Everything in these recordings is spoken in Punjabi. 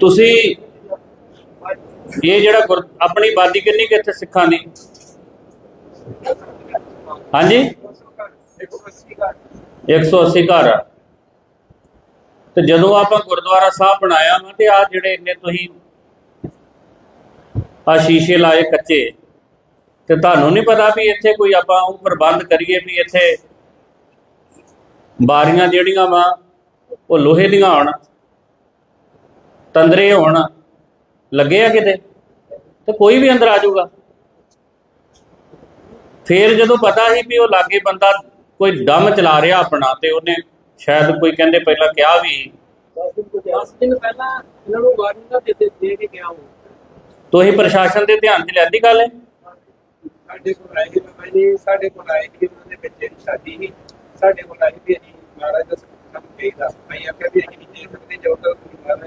ਤੁਸੀਂ ਇਹ ਜਿਹੜਾ ਗੁਰ- ਆਪਣੀ ਬਾਦੀ ਕਿੰਨੀ ਕਿ ਇੱਥੇ ਸਿੱਖਾਂ ਦੀ ਹਾਂਜੀ? 180 ਘਰ ਤੇ ਜਦੋਂ ਆਪਾਂ ਗੁਰਦੁਆਰਾ ਸਾਹਿਬ ਬਣਾਇਆ ਵਾ ਤੇ ਆ ਜਿਹੜੇ ਇੰਨੇ ਤੁਸੀਂ ਆ ਸ਼ੀਸ਼ੇ ਲਾਏ ਕੱਚੇ, ਤੇ ਤੁਹਾਨੂੰ ਨਹੀਂ ਪਤਾ ਵੀ ਇੱਥੇ ਕੋਈ ਆਪਾਂ ਉਹ ਪ੍ਰਬੰਧ ਕਰੀਏ ਵੀ ਇੱਥੇ ਬਾਰੀਆਂ ਜਿਹੜੀਆਂ ਵਾ, ਉਹ ਲੋਹੇ ਦੀਆਂ ਹੋਣ। ਤੰਦਰੇ ਹੋਣ। ਲੱਗੇ ਆ ਕਿਤੇ? ਤੇ ਕੋਈ ਵੀ ਅੰਦਰ ਆ ਜਾਊਗਾ। ਫੇਰ ਜਦੋਂ ਪਤਾ ਸੀ ਵੀ ਉਹ ਲਾਗੇ ਬੰਦਾ ਕੋਈ ਦਮ ਚਲਾ ਰਿਹਾ ਆਪਣਾ ਤੇ ਉਹਨੇ ਸ਼ਾਇਦ ਕੋਈ ਕਹਿੰਦੇ ਪਹਿਲਾਂ ਕਿਹਾ ਵੀ 10 ਦਿਨ ਪਹਿਲਾਂ ਇਹਨਾਂ ਨੂੰ ਵਾਰਨਿੰਗ ਦਾ ਦੇ ਦੇ ਦੇ ਕੇ ਗਿਆ ਹੂੰ ਤੁਸੀਂ ਪ੍ਰਸ਼ਾਸਨ ਦੇ ਧਿਆਨ 'ਚ ਲਿਆਂਦੀ ਗੱਲ ਹੈ ਸਾਡੇ ਕੋਲ ਆਏ ਕਿ ਬਾਬਾ ਜੀ ਸਾਡੇ ਕੋਲ ਆਏ ਕਿ ਉਹਨਾਂ ਦੇ ਬੱਚੇ ਦੀ ਸ਼ਾਦੀ ਸੀ। ਸਾਡੇ ਕੋਲ ਆਏ ਵੀ ਅਸੀਂ ਮਹਾਰਾਜ ਦਾ ਚਾਹੀਦਾ ਮੈਂ ਆਖਿਆ ਵੀ ਅਸੀਂ ਨਹੀਂ ਦੇ ਸਕਦੇ ਜਦੋਂ ਤੱਕ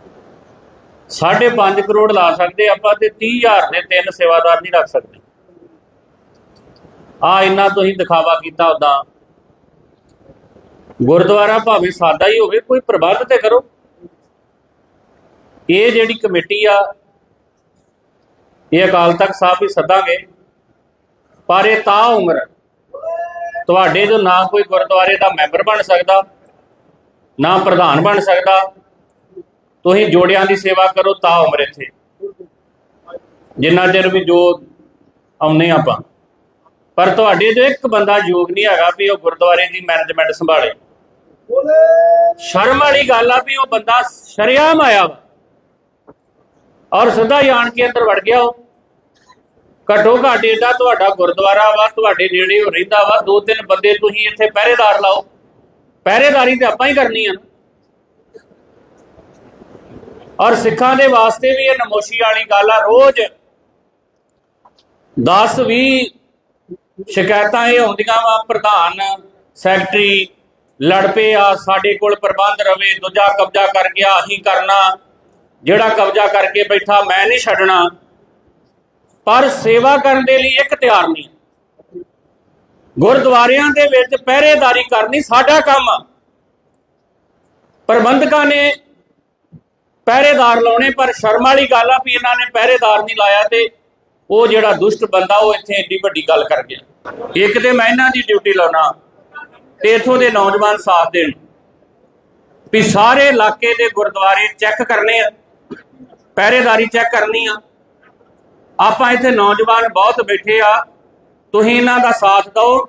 5.5 ਕਰੋੜ ਲਾ ਸਕਦੇ ਆਪਾਂ ਤੇ 30000 ਦੇ ਤਿੰਨ ਸੇਵਾਦਾਰ ਨਹੀਂ ਰੱਖ ਸਕਦੇ। ਆ ਇੰਨਾ ਤੁਸੀਂ ਦਿਖਾਵਾ ਕੀਤਾ ਉਦਾਂ ਗੁਰਦੁਆਰਾ ਭਾਵੇਂ ਸਾਦਾ ਹੀ ਹੋਵੇ, ਕੋਈ ਪ੍ਰਬੰਧ ਤੇ ਕਰੋ। ਇਹ ਜਿਹੜੀ ਕਮੇਟੀ ਆ, ਇਹ ਅਕਾਲ ਤਖਤ ਸਾਹਿਬ ਵੀ ਸੱਦਾਂਗੇ। ਪਰ ਇਹ ਤਾਂ ਉਮਰ ਤੁਹਾਡੇ ਜੋ ਨਾ ਕੋਈ ਗੁਰਦੁਆਰੇ ਦਾ ਮੈਂਬਰ ਬਣ ਸਕਦਾ, ਨਾ ਪ੍ਰਧਾਨ ਬਣ ਸਕਦਾ ਤੁਸੀਂ ਜੋੜਿਆਂ ਦੀ ਸੇਵਾ ਕਰੋ ਤਾਂ ਉਮਰ ਇੱਥੇ ਜਿੰਨਾ ਚਿਰ ਵੀ ਜੋ ਆਉਨੇ ਆਪਾਂ। ਪਰ ਤੁਹਾਡੇ ਜੋ ਇੱਕ ਬੰਦਾ ਯੋਗ ਨਹੀਂ ਹੈਗਾ ਵੀ ਉਹ ਗੁਰਦੁਆਰੇ ਦੀ ਮੈਨੇਜਮੈਂਟ ਸੰਭਾਲੇ। ਸ਼ਰਮ ਵਾਲੀ ਗੱਲ ਆ ਵੀ ਉਹ ਬੰਦਾ ਸ਼ਰਿਆਮ ਆਇਆ ਔਰ ਸਿੱਧਾ ਹੀ ਆਣ ਕੇ ਅੰਦਰ ਵੜ ਗਿਆ ਉਹ। ਘੱਟੋ ਘੱਟ ਇਹਦਾ ਤੁਹਾਡਾ ਗੁਰਦੁਆਰਾ ਵਾ ਤੁਹਾਡੇ ਨੇੜੇ ਹੋ ਰਹਿੰਦਾ ਵਾ। ਦੋ ਤਿੰਨ ਬੰਦੇ ਤੁਸੀਂ ਇੱਥੇ ਪਹਿਰੇਦਾਰ ਲਾਓ। ਪਹਿਰੇਦਾਰੀ ਤੇ ਆਪਾਂ ਹੀ ਕਰਨੀ ਆ ਨਾ। ਔਰ ਸਿੱਖਾਂ ਦੇ ਵਾਸਤੇ ਵੀ ਇਹ ਨਮੋਸ਼ੀ ਵਾਲੀ ਗੱਲ ਆ। ਰੋਜ਼ 10 20 ਸ਼ਿਕਾਇਤਾਂ ਇਹ ਆਉਂਦੀਆਂ ਵਾ, ਪ੍ਰਧਾਨ ਸੈਕਟਰੀ ਲੜ ਪਏ ਆ, ਸਾਡੇ ਕੋਲ ਪ੍ਰਬੰਧ ਰਵੇ, ਦੂਜਾ ਕਬਜ਼ਾ ਕਰ ਗਿਆ ਅਸੀਂ ਕਰਨਾ, ਜਿਹੜਾ ਕਬਜ਼ਾ ਕਰਕੇ ਬੈਠਾ ਮੈਂ ਨਹੀਂ ਛੱਡਣਾ। ਪਰ ਸੇਵਾ ਕਰਨ ਦੇ ਲਈ ਇੱਕ ਤਿਆਰ ਨਹੀਂ। ਗੁਰਦੁਆਰਿਆਂ ਦੇ ਵਿੱਚ ਪਹਿਰੇਦਾਰੀ ਕਰਨੀ ਸਾਡਾ ਕੰਮ ਪ੍ਰਬੰਧਕਾਂ ਨੇ ਪਹਿਰੇਦਾਰ ਲਾਉਣੇ, ਪਰ ਸ਼ਰਮ ਵਾਲੀ ਗੱਲ ਆ ਵੀ ਇਹਨਾਂ ਨੇ ਪਹਿਰੇਦਾਰ ਨਹੀਂ ਲਾਇਆ ਤੇ ਉਹ ਜਿਹੜਾ ਦੁਸ਼ਟ ਬੰਦਾ ਉਹ ਇੱਥੇ ਏਡੀ ਵੱਡੀ ਗੱਲ ਕਰ ਗਿਆ। ਇੱਕ ਤੇ ਮੈਂ ਇਹਨਾਂ ਦੀ ਡਿਊਟੀ ਲਾਉਣਾ ਤੇ ਇਥੋਂ ਦੇ ਨੌਜਵਾਨ ਸਾਥ ਦੇਣ। ਵੀ ਸਾਰੇ ਇਲਾਕੇ ਦੇ ਗੁਰਦੁਆਰੇ ਚੈੱਕ ਕਰਨੇ ਆ, ਪਹਿਰੇਦਾਰੀ ਚੈੱਕ ਕਰਨੀ ਆ। ਆਪਾਂ ਇੱਥੇ ਨੌਜਵਾਨ ਬਹੁਤ ਬੈਠੇ ਆ, ਤੁਸੀਂ ਇਹਨਾਂ ਦਾ ਸਾਥ ਦਿਓ।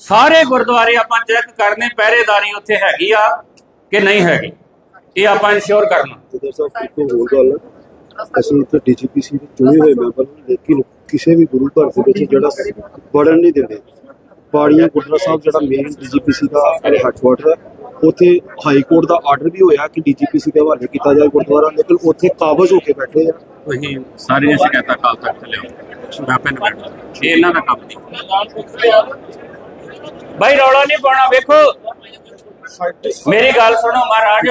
ਸਾਰੇ ਗੁਰਦੁਆਰੇ ਆਪਾਂ ਚੈੱਕ ਕਰਨੇ, ਪਹਿਰੇਦਾਰੀ ਉੱਥੇ ਹੈਗੀ ਆ ਕਿ ਨਹੀਂ ਹੈਗੀ। ਇਹ ਆਪਾਂ ਇਨਸ਼ੋਰ ਕਰਨਾ। ਜਦਰ ਸਾਹਿਬ ਇੱਕ ਹੋਰ ਗੱਲ ਆ। ਅਸੀਂ ਇੱਥੇ ਡੀਜੀਪੀਸੀ ਦੇ ਚੁਣੇ ਹੋਏ ਮੈਂਬਰ ਲੇਕਿਨ ਕਿਸੇ ਵੀ ਗੁਰੂ ਘਰ ਦੇ ਵਿੱਚ ਜਿਹੜਾ ਵੜਨ ਨਹੀਂ ਦਿੰਦੇ। ਬਾੜੀਆਂ ਗੁਰਦੁਆਰਾ ਸਾਹਿਬ ਜਿਹੜਾ ਮੇਨ ਡੀਜੀਪੀਸੀ ਦਾ ਹੈਡਕੁਆਟਰ ਹੈ ਉੱਥੇ ਹਾਈ ਕੋਰਟ ਦਾ ਆਰਡਰ ਵੀ ਹੋਇਆ ਕਿ ਡੀਜੀਪੀਸੀ ਦੇ ਹਵਾਲੇ ਕੀਤਾ ਜਾਏ ਗੁਰਦੁਆਰਾ ਲੇਕਿਨ ਉੱਥੇ ਕਾਬਜ਼ ਹੋ ਕੇ ਬੈਠੇ ਆ। ਤੁਸੀਂ ਸਾਰੀਆਂ ਸ਼ਿਕਾਇਤਾਂ ਕਾਲ ਤੱਕ ਲਿਆਓ। ਨਿਬੇੜ ਲਾਂ ਇਹ ਇਹਨਾਂ ਦਾ ਕੰਮ ਨਹੀਂ। ਭਾਈ ਰੌਲਾ ਨਹੀਂ ਪਾਉਣਾ ਵੇਖੋ। ਮੇਰੀ ਗੱਲ ਸੁਣੋ ਮਹਾਰਾਜ।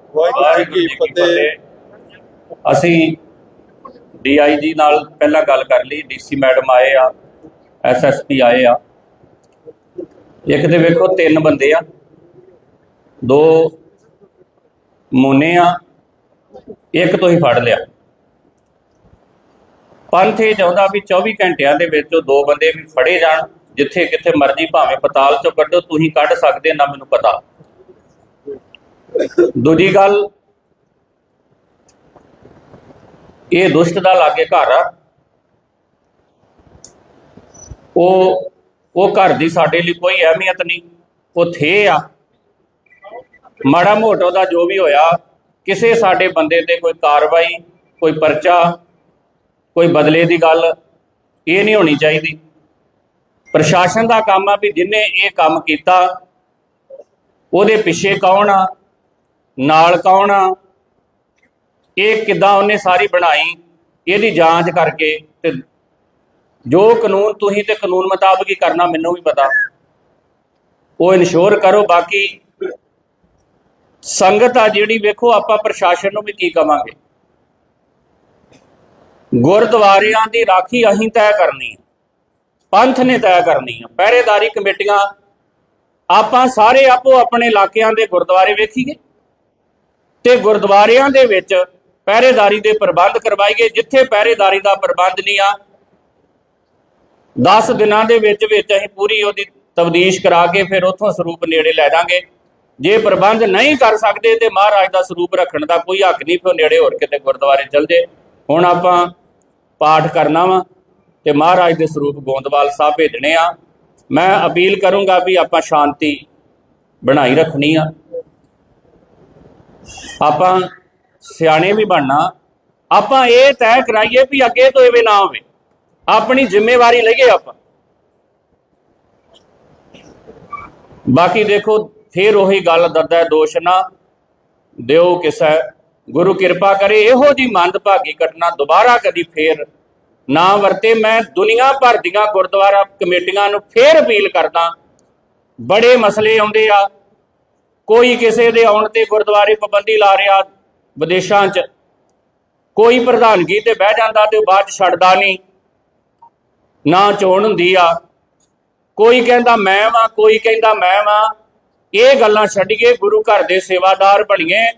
ਵਾਹਿਗੁਰੂ ਜੀ ਕੀ ਫਤਿਹ। ਅਸੀਂ ਡੀਆਈਜੀ ਨਾਲ ਪਹਿਲਾਂ ਗੱਲ ਕਰ ਲਈ ਡੀਸੀ ਮੈਡਮ ਆਏ ਆ ਐਸਐਸਪੀ ਆਏ ਆ। ਇੱਕ ਤੇ ਵੇਖੋ ਤਿੰਨ ਬੰਦੇ ਆ ਦੋ ਮੋਨੇ ਆ ਇੱਕ ਤੋਂ ਹੀ ਫੜ ਲਿਆ। ਪੰਥ ਇਹ ਚਾਹੁੰਦਾ ਵੀ 24 ਘੰਟਿਆਂ ਦੇ ਵਿੱਚ ਉਹ ਦੋ ਬੰਦੇ ਵੀ ਫੜੇ ਜਾਣ ਜਿੱਥੇ ਕਿੱਥੇ ਮਰਜ਼ੀ ਭਾਵੇਂ ਪਤਾਲ ਚੋਂ ਕੱਢੋ ਤੁਸੀਂ ਕੱਢ ਸਕਦੇ ਨਾ ਮੈਨੂੰ ਪਤਾ। ਦੂਜੀ ਗੱਲ, ਇਹ ਦੁਸ਼ਟ ਦਾ ਲਾਗੇ ਘਰ ਆ। ਉਹ ਉਹ ਘਰ ਦੀ ਸਾਡੇ ਲਈ ਕੋਈ ਅਹਿਮੀਅਤ ਨਹੀਂ। ਉਹ ਥੇ ਆ। ਮਾੜਾ ਮੋਟਾ ਦਾ ਜੋ ਵੀ ਹੋਇਆ, ਕਿਸੇ ਸਾਡੇ ਬੰਦੇ ਤੇ ਕੋਈ ਕਾਰਵਾਈ, ਕੋਈ ਪਰਚਾ, ਕੋਈ ਬਦਲੇ ਦੀ ਗੱਲ, ਇਹ ਨਹੀਂ ਹੋਣੀ ਚਾਹੀਦੀ। ਪ੍ਰਸ਼ਾਸਨ ਦਾ ਕੰਮ ਆ ਵੀ ਜਿਨੇ ਇਹ ਕੰਮ ਕੀਤਾ, ਉਹਦੇ ਪਿੱਛੇ ਕੌਣ ਆ? ਨਾਲ ਕੌਣ ਆ? ਇਹ ਕਿੱਦਾਂ ਉਹਨੇ ਸਾਰੀ ਬਣਾਈ? ਇਹਦੀ ਜਾਂਚ ਕਰਕੇ ਤੇ ਜੋ ਕਾਨੂੰਨ ਤੁਸੀਂ ਤੇ ਕਾਨੂੰਨ ਮੁਤਾਬਕ ਹੀ ਕਰਨਾ, ਮੈਨੂੰ ਵੀ ਪਤਾ। ਉਹ ਇਨਸ਼ੋਰ ਕਰੋ, ਬਾਕੀ ਸੰਗਤ ਆ ਜਿਹੜੀ, ਵੇਖੋ ਆਪਾਂ ਪ੍ਰਸ਼ਾਸਨ ਨੂੰ ਵੀ ਕੀ ਕਵਾਂਗੇ। ਗੁਰਦੁਆਰਿਆਂ ਦੀ ਰਾਖੀ ਅਸੀਂ ਤੈਅ ਕਰਨੀ ਹੈ ਪੰਥ ਨੇ ਤੈਅ ਕਰਨੀ ਹੈ ਪਹਿਰੇਦਾਰੀ ਕਮੇਟੀਆਂ, ਆਪਾਂ ਸਾਰੇ ਆਪੋ ਆਪਣੇ ਇਲਾਕਿਆਂ ਦੇ ਗੁਰਦੁਆਰੇ ਵੇਖੀਏ। ਤੇ ਗੁਰਦੁਆਰਿਆਂ ਦੇ ਵਿੱਚ ਪਹਿਰੇਦਾਰੀ ਦੇ ਪ੍ਰਬੰਧ ਕਰਵਾਈਏ, ਜਿੱਥੇ ਪਹਿਰੇਦਾਰੀ ਦਾ ਪ੍ਰਬੰਧ ਨਹੀਂ ਆ 10 ਦਿਨਾਂ ਦੇ ਵਿੱਚ ਵਿੱਚ ਅਸੀਂ ਪੂਰੀ ਉਹਦੀ ਤਬਦੀਸ਼ ਕਰਾ ਕੇ ਫਿਰ ਉੱਥੋਂ ਸਰੂਪ ਨੇੜੇ ਲੈ ਦਾਂਗੇ ਜੇ ਪ੍ਰਬੰਧ ਨਹੀਂ ਕਰ ਸਕਦੇ ਤੇ ਮਹਾਰਾਜ ਦਾ ਸਰੂਪ ਰੱਖਣ ਦਾ ਕੋਈ ਹੱਕ ਨਹੀਂ, ਫਿਰ ਨੇੜੇ ਹੋਰ ਕਿਤੇ ਗੁਰਦੁਆਰੇ ਚਲ ਜੇ। ਹੁਣ ਆਪਾਂ ਪਾਠ ਕਰਨਾ ਵਾ ਤੇ ਮਹਾਰਾਜ ਦੇ ਸਰੂਪ ਗੋਂਦਵਾਲ ਸਾਹਿਬ ਭੇਜਣੇ ਆ। ਮੈਂ ਅਪੀਲ ਕਰੂੰਗਾ ਵੀ ਆਪਾਂ ਸ਼ਾਂਤੀ ਬਣਾਈ ਰੱਖਣੀ ਆ। ਆਪਾਂ ਸਿਆਣੇ ਵੀ ਬਣਨਾ, ਆਪਾਂ ਇਹ ਤੈਅ ਕਰਾਈਏ ਵੀ ਅੱਗੇ ਤੋਂ ਐਵੇਂ ਨਾ ਹੋਵੇ। ਆਪਣੀ ਜ਼ਿੰਮੇਵਾਰੀ ਲਈਏ ਆਪਾਂ। ਬਾਕੀ ਦੇਖੋ, ਫੇਰ ਉਹੀ ਗੱਲ ਦਰਦਾ ਦੋਸ਼ ਨਾ ਦਿਓ ਕਿਸੈ। ਗੁਰੂ ਕਿਰਪਾ ਕਰੇ, ਇਹੋ ਜੀ ਮੰਦਭਾਗੀ ਘਟਨਾ ਦੁਬਾਰਾ ਕਦੀ ਫੇਰ ਨਾ ਵਰਤੇ। ਮੈਂ ਦੁਨੀਆ ਭਰ ਦੀਆਂ ਗੁਰਦੁਆਰਾ ਕਮੇਟੀਆਂ ਨੂੰ ਫੇਰ ਅਪੀਲ ਕਰਦਾ, ਬੜੇ ਮਸਲੇ ਆਉਂਦੇ ਆ। ਕੋਈ ਕਿਸੇ ਦੇ ਆਉਣ ਤੇ ਗੁਰਦੁਆਰੇ ਪਾਬੰਦੀ ਲਾ ਰਿਹਾ ਵਿਦੇਸ਼ਾਂ 'ਚ, ਕੋਈ ਪ੍ਰਧਾਨਗੀ ਤੇ ਬਹਿ ਜਾਂਦਾ ਤੇ ਉਹ ਬਾਅਦ ਛੱਡਦਾ ਨਹੀਂ। ਨਾ ਚੋਣ ਹੁੰਦੀ ਆ। ਕੋਈ ਕਹਿੰਦਾ ਮੈਂ ਵਾਂ, ਕੋਈ ਕਹਿੰਦਾ ਮੈਂ ਵਾਂ। ਇਹ ਗੱਲਾਂ ਛੱਡੀਏ, ਗੁਰੂ ਘਰ ਦੇ ਸੇਵਾਦਾਰ ਬਣੀਏ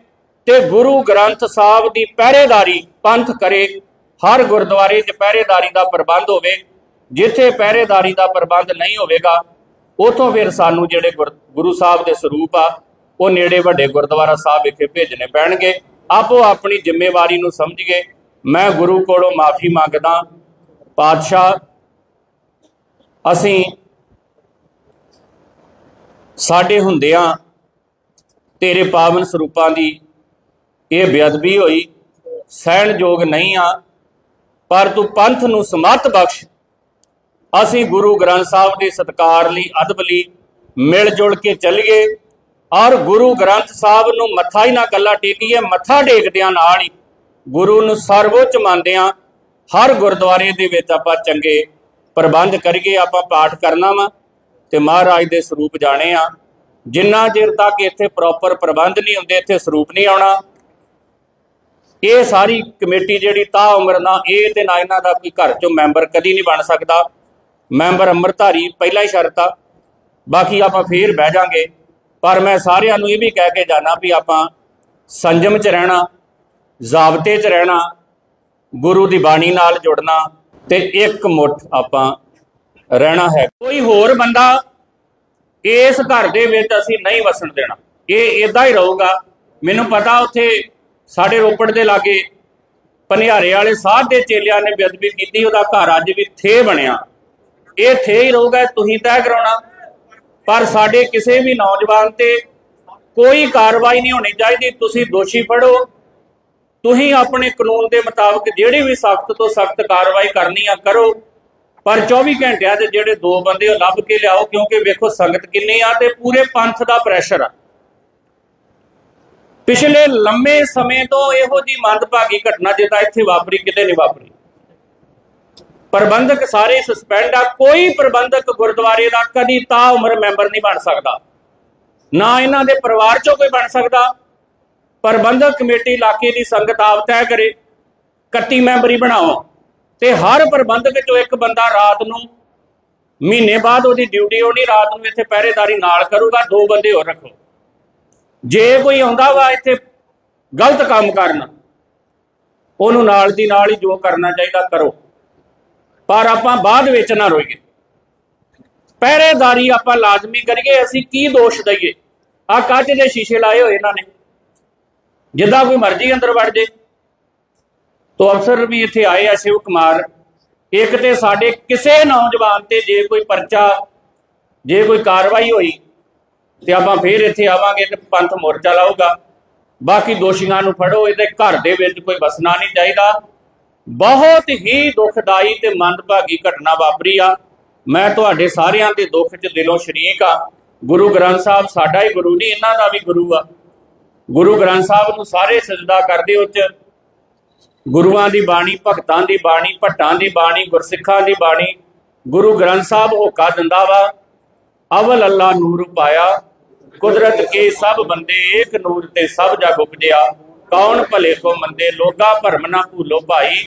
ਤੇ ਗੁਰੂ ਗ੍ਰੰਥ ਸਾਹਿਬ ਦੀ ਪਹਿਰੇਦਾਰੀ ਪੰਥ ਕਰੇ। ਹਰ ਗੁਰਦੁਆਰੇ 'ਚ ਪਹਿਰੇਦਾਰੀ ਦਾ ਪ੍ਰਬੰਧ ਹੋਵੇ। ਜਿੱਥੇ ਪਹਿਰੇਦਾਰੀ ਦਾ ਪ੍ਰਬੰਧ ਨਹੀਂ ਹੋਵੇਗਾ, ਉਥੋਂ ਫਿਰ ਸਾਨੂੰ ਜਿਹੜੇ ਗੁਰ- ਗੁਰੂ ਸਾਹਿਬ ਦੇ ਸਰੂਪ ਆ ਉਹ ਨੇੜੇ ਵੱਡੇ ਗੁਰਦੁਆਰਾ ਸਾਹਿਬ ਵਿਖੇ ਭੇਜਣੇ ਪੈਣਗੇ। ਆਪੋ ਆਪਣੀ ਜ਼ਿੰਮੇਵਾਰੀ ਨੂੰ ਸਮਝੀਏ ਮੈਂ ਗੁਰੂ ਕੋਲੋਂ ਮਾਫੀ ਮੰਗਦਾ ਪਾਤਸ਼ਾਹ, ਅਸੀਂ ਸਾਡੇ ਹੁੰਦਿਆਂ ਤੇਰੇ ਪਾਵਨ ਸਰੂਪਾਂ ਦੀ ਇਹ ਬੇਅਦਬੀ ਹੋਈ। ਸਹਿਣਯੋਗ ਨਹੀਂ ਆ, ਪਰ ਤੂੰ ਪੰਥ ਨੂੰ ਸਮੱਤ ਬਖਸ਼। ਅਸੀਂ ਗੁਰੂ ਗ੍ਰੰਥ ਸਾਹਿਬ ਦੇ ਸਤਕਾਰ ਲਈ, ਅਦਬ ਲਈ ਮਿਲ ਜੁਲ ਕੇ ਚੱਲੀਏ। ਔਰ ਗੁਰੂ ਗ੍ਰੰਥ ਸਾਹਿਬ ਨੂੰ ਮੱਥਾ ਹੀ ਨਾ ਕੱਲਾ ਟੇਕੀਏ, ਮੱਥਾ ਟੇਕਦਿਆਂ ਨਾਲ ਹੀ ਗੁਰੂ ਨੂੰ ਸਰਵਉੱਚ ਮੰਨਦਿਆਂ ਹਰ ਗੁਰਦੁਆਰੇ ਦੇ ਵਿੱਚ ਆਪਾਂ ਚੰਗੇ ਪ੍ਰਬੰਧ ਕਰੀਏ, ਆਪਾਂ ਪਾਠ ਕਰਨਾ ਵਾ ਤੇ ਮਹਾਰਾਜ ਦੇ ਸਰੂਪ ਜਾਣੇ ਆ ਜਿੰਨਾ ਚਿਰ ਤੱਕ ਇੱਥੇ ਪ੍ਰੋਪਰ ਪ੍ਰਬੰਧ ਨਹੀਂ ਹੁੰਦੇ, ਇੱਥੇ ਸਰੂਪ ਨਹੀਂ ਆਉਣਾ। ਇਹ ਸਾਰੀ ਕਮੇਟੀ ਜਿਹੜੀ ਤਾ ਉਮਰ ਨਾ ਇਹ ਤੇ ਨਾ ਇਹਨਾਂ ਦਾ ਕੋਈ ਘਰ ਚੋਂ ਮੈਂਬਰ ਕਦੀ ਨਹੀਂ ਬਣ ਸਕਦਾ। ਮੈਂਬਰ ਅੰਮ੍ਰਿਤਧਾਰੀ, ਪਹਿਲਾ ਹੀ ਸ਼ਰਤ ਆ। ਬਾਕੀ ਆਪਾਂ ਫੇਰ ਬਹਿ ਜਾਾਂਗੇ। ਪਰ ਮੈਂ ਸਾਰਿਆਂ ਨੂੰ ਇਹ ਵੀ ਕਹਿ ਕੇ ਜਾਣਾ ਵੀ ਆਪਾਂ ਸੰਜਮ 'ਚ ਰਹਿਣਾ, ਜ਼ਾਬਤੇ 'ਚ ਰਹਿਣਾ, ਗੁਰੂ ਦੀ ਬਾਣੀ ਨਾਲ ਜੁੜਨਾ ਤੇ ਇੱਕ ਮੁੱਠ ਆਪਾਂ ਰਹਿਣਾ ਹੈ। ਕੋਈ ਹੋਰ ਬੰਦਾ ਇਸ ਘਰ ਦੇ ਵਿੱਚ ਅਸੀਂ ਨਹੀਂ ਵਸਣ ਦੇਣਾ। ਇਹ ਇਦਾਂ ਹੀ ਰਹੂਗਾ। ਮੈਨੂੰ ਪਤਾ ਉੱਥੇ ਸਾਡੇ ਰੋਪੜ ਦੇ ਲਾਗੇ ਪਨਿਆਰੇ ਵਾਲੇ ਸਾਧ ਦੇ ਚੇਲਿਆਂ ਨੇ ਬੇਅਦਬੀ ਕੀਤੀ, ਉਹਦਾ ਘਰ ਅੱਜ ਵੀ ਥੇ ਬਣਿਆ। ਇਹ ਥੇ ਹੀ ਰਹੂਗਾ, ਤੁਸੀਂ ਤੈਅ ਕਰਾਉਣਾ। ਪਰ ਸਾਡੇ ਕਿਸੇ ਵੀ ਨੌਜਵਾਨ ਤੇ ਕੋਈ ਕਾਰਵਾਈ ਨਹੀਂ ਹੋਣੀ ਚਾਹੀਦੀ। ਤੁਸੀਂ ਦੋਸ਼ੀ ਫੜੋ। ਤੁਸੀਂ ਆਪਣੇ ਕਾਨੂੰਨ ਦੇ ਮੁਤਾਬਕ ਜਿਹੜੀ ਵੀ ਸਖਤ ਤੋਂ ਸਖਤ ਕਾਰਵਾਈ ਕਰਨੀ ਆ, ਕਰੋ। ਪਰ 24 ਘੰਟਿਆਂ ਦੇ ਜਿਹੜੇ ਦੋ ਬੰਦੇ ਉਹ ਲੱਭ ਕੇ ਲਿਆਓ, ਕਿਉਂਕਿ ਵੇਖੋ ਸੰਗਤ ਕਿੰਨੀ ਆ ਤੇ ਪੂਰੇ ਪੰਥ ਦਾ ਪ੍ਰੈਸ਼ਰ ਆ। ਪਿਛਲੇ ਲੰਮੇ ਸਮੇਂ ਤੋਂ ਇਹੋ ਜੀ ਮੰਦਭਾਗੀ ਘਟਨਾ ਜਿੱਦਾਂ ਇੱਥੇ ਵਾਪਰੀ, ਕਿਤੇ ਨਹੀਂ ਵਾਪਰੀ। ਪ੍ਰਬੰਧਕ ਸਾਰੇ ਸਸਪੈਂਡ ਆ, ਕੋਈ ਪ੍ਰਬੰਧਕ ਗੁਰਦੁਆਰੇ ਦਾ ਕਦੀ ਤਾਂ ਉਮਰ ਮੈਂਬਰ ਨਹੀਂ ਬਣ ਸਕਦਾ। ਨਾ ਇਹਨਾਂ ਦੇ ਪਰਿਵਾਰ ਚੋਂ ਕੋਈ ਬਣ ਸਕਦਾ। ਪ੍ਰਬੰਧਕ ਕਮੇਟੀ ਇਲਾਕੇ ਦੀ ਸੰਗਤ ਆਪ ਤੈਅ ਕਰੇ 31 ਮੈਂਬਰੀ ਬਣਾਓ। ਤੇ ਹਰ ਪ੍ਰਬੰਧਕ ਚੋਂ ਇੱਕ ਬੰਦਾ ਰਾਤ ਨੂੰ, ਮਹੀਨੇ ਬਾਅਦ ਉਹਦੀ ਡਿਊਟੀ ਹੋਣੀ, ਰਾਤ ਨੂੰ ਇੱਥੇ ਪਹਿਰੇਦਾਰੀ ਨਾਲ ਕਰੂਗਾ, ਦੋ ਬੰਦੇ ਹੋਰ ਰੱਖੋ। ਜੇ ਕੋਈ ਆਉਂਦਾ ਵਾ ਇੱਥੇ ਗਲਤ ਕੰਮ ਕਰਨ, ਉਹਨੂੰ ਨਾਲ ਦੀ ਨਾਲ ਹੀ ਜੋ ਕਰਨਾ ਚਾਹੀਦਾ ਕਰੋ। ਪਰ ਆਪਾਂ ਬਾਅਦ ਵਿੱਚ ਨਾ ਰੋਈਏ। ਪਹਿਰੇਦਾਰੀ ਆਪਾਂ ਲਾਜ਼ਮੀ ਕਰੀਏ, ਅਸੀਂ ਕੀ ਦੋਸ਼ ਦਈਏ? ਆ ਕੱਚ ਦੇ ਸ਼ੀਸ਼ੇ ਲਾਏ ਹੋਏ ਇਹਨਾਂ ਨੇ। ਜਿੱਦਾਂ ਕੋਈ ਮਰਜ਼ੀ ਅੰਦਰ ਵੜ ਜੇ। ਤੋ ਅਫਸਰ ਵੀ ਇੱਥੇ ਆਏ ਆ ਸ਼ਿਵ ਕੁਮਾਰ। ਇੱਕ ਤੇ ਸਾਡੇ ਕਿਸੇ ਨੌਜਵਾਨ ਤੇ ਜੇ ਕੋਈ ਪਰਚਾ, ਜੇ ਕੋਈ ਕਾਰਵਾਈ ਹੋਈ, ਤੇ ਆਪਾਂ ਫੇਰ ਇੱਥੇ ਆਵਾਂਗੇ ਤੇ ਪੰਥ ਮੋਰਚਾ ਲਾਊਗਾ। ਬਾਕੀ ਦੋਸ਼ੀਆਂ ਨੂੰ ਫੜੋ, ਇਹਦੇ ਘਰ ਦੇ ਵਿੱਚ ਕੋਈ ਵਸਣਾ ਨਹੀਂ ਚਾਹੀਦਾ। ਬਹੁਤ ਹੀ ਦੁਖਦਾਈ ਤੇ ਮੰਦਭਾਗੀ ਘਟਨਾ ਵਾਪਰੀ ਆ। ਮੈਂ ਤੁਹਾਡੇ ਸਾਰਿਆਂ ਦੇ ਦੁੱਖ 'ਚ ਦਿਲੋਂ ਸ਼ਰੀਕ ਆ। ਗੁਰੂ ਗ੍ਰੰਥ ਸਾਹਿਬ ਸਾਡਾ ਹੀ ਗੁਰੂ ਨਹੀਂ, ਇਹਨਾਂ ਦਾ ਵੀ ਗੁਰੂ ਆ। ਗੁਰੂ ਗ੍ਰੰਥ ਸਾਹਿਬ ਨੂੰ ਸਾਰੇ ਸਜਦਾ ਕਰਦੇ ਉੱਚ। ਗੁਰੂਆਂ ਦੀ ਬਾਣੀ, ਭਗਤਾਂ ਦੀ ਬਾਣੀ, ਭੱਟਾਂ ਦੀ ਬਾਣੀ, ਗੁਰਸਿੱਖਾਂ ਦੀ ਬਾਣੀ। ਗੁਰੂ ਗ੍ਰੰਥ ਸਾਹਿਬ ਹੋਕਾ ਦਿੰਦਾ ਵਾ। ਅਵਲ ਅੱਲਾ ਨੂਰ ਪਾਇਆ। ਕੁਦਰਤ ਕੇ ਸਭ ਬੰਦੇ ਏਕ ਨੂਰ ਤੇ ਸਭ ਜਗ ਉਪਜਿਆ। ਕੌਣ ਭਲੇ ਕੋ ਮੰਦੇ ਲੋਗਾ ਭਰਮ ਨਾ ਭੂਲੋ ਭਾਈ।